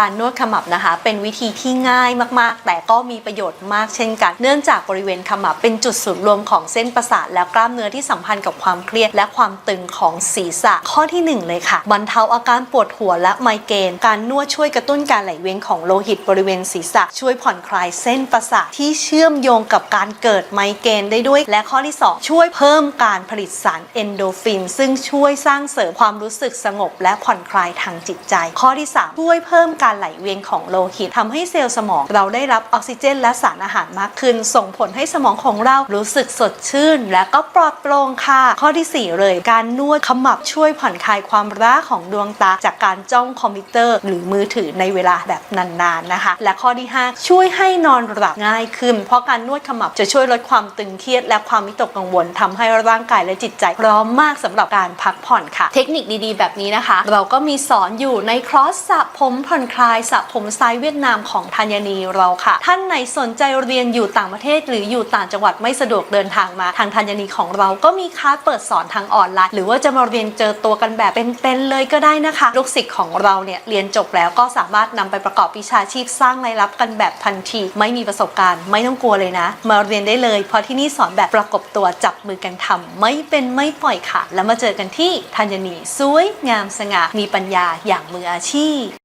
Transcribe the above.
การนวดขมับนะคะ เป็นวิธีที่ง่ายมากๆ แต่ก็มีประโยชน์มากเช่นกัน เนื่องจากบริเวณขมับเป็นจุดศูนย์รวมของเส้นประสาทและกล้ามเนื้อที่สัมพันธ์กับความเครียด และความตึงของศีรษะข้อที่หนึ่งเลยค่ะบรรเทาอาการปวดหัวและไมเกรนการนวดช่วยกระตุ้นการไหลเวียนของโลหิตบริเวณศีรษะ ช่วยผ่อนคลายเส้นประสาทที่เชื่อมโยงกับการเกิดไมเกรนได้ด้วย และข้อที่สองช่วยเพิ่มการผลิตสารเอนโดฟิน ซึ่งช่วยสร้างเสริมความรู้สึกสงบ และผ่อนคลายทางจิตใจ ข้อที่สามช่วยเพิ่มการไหลเวียนของโลหิตทำให้เซลล์สมองเราได้รับออกซิเจน และสารอาหารมากขึ้น ส่งผลให้สมองของเรารู้สึกสดชื่น และก็ปลอดโปร่งค่ะ ข้อที่สี่เลย การนวดขมับช่วยผ่อนคลายความร้าของดวงตา จากการจ้องคอมพิวเตอร์หรือมือถือในเวลาแบบนานๆนะคะ และข้อที่ห้าช่วยให้นอนหลับง่ายขึ้น เพราะการนวดขมับจะช่วยลดความตึงเครียด และความวิตกกังวลทำให้ร่างกายและจิตใจ พร้อมมากสำหรับการพักผ่อนค่ะ เทคนิคดีๆ แบบนี้นะคะ เราก็มีสอนอยู่ในคลอสสระผมผ่อนคลายสระผมสไตล์เวียดนามของธัญนีเราค่ะ ท่านไหนสนใจเรียนอยู่ต่างประเทศ หรืออยู่ต่างจังหวัดไม่สะดวกเดินทางมา ทางธัญนีของเราก็มีคลาสเปิดสอนทางออนไลน์ หรือว่าจะมาเรียนเจอตัวกันแบบเป็นๆเลยก็ได้นะคะ ลูกศิษย์ของเราเนี่ยเรียนจบแล้วก็สามารถนำไปประกอบวิชาชีพสร้างรายรับกันแบบทันที ไม่มีประสบการณ์ ไม่ต้องกลัวเลยนะ มาเรียนได้เลย เพราะที่นี่สอนแบบประกบตัวจับมือกันทำไม่เป็นไม่ปล่อยค่ะ แล้วมาเจอกันที่ธัญนีสวยงามสง่ามีปัญญาอย่างมืออาชีพ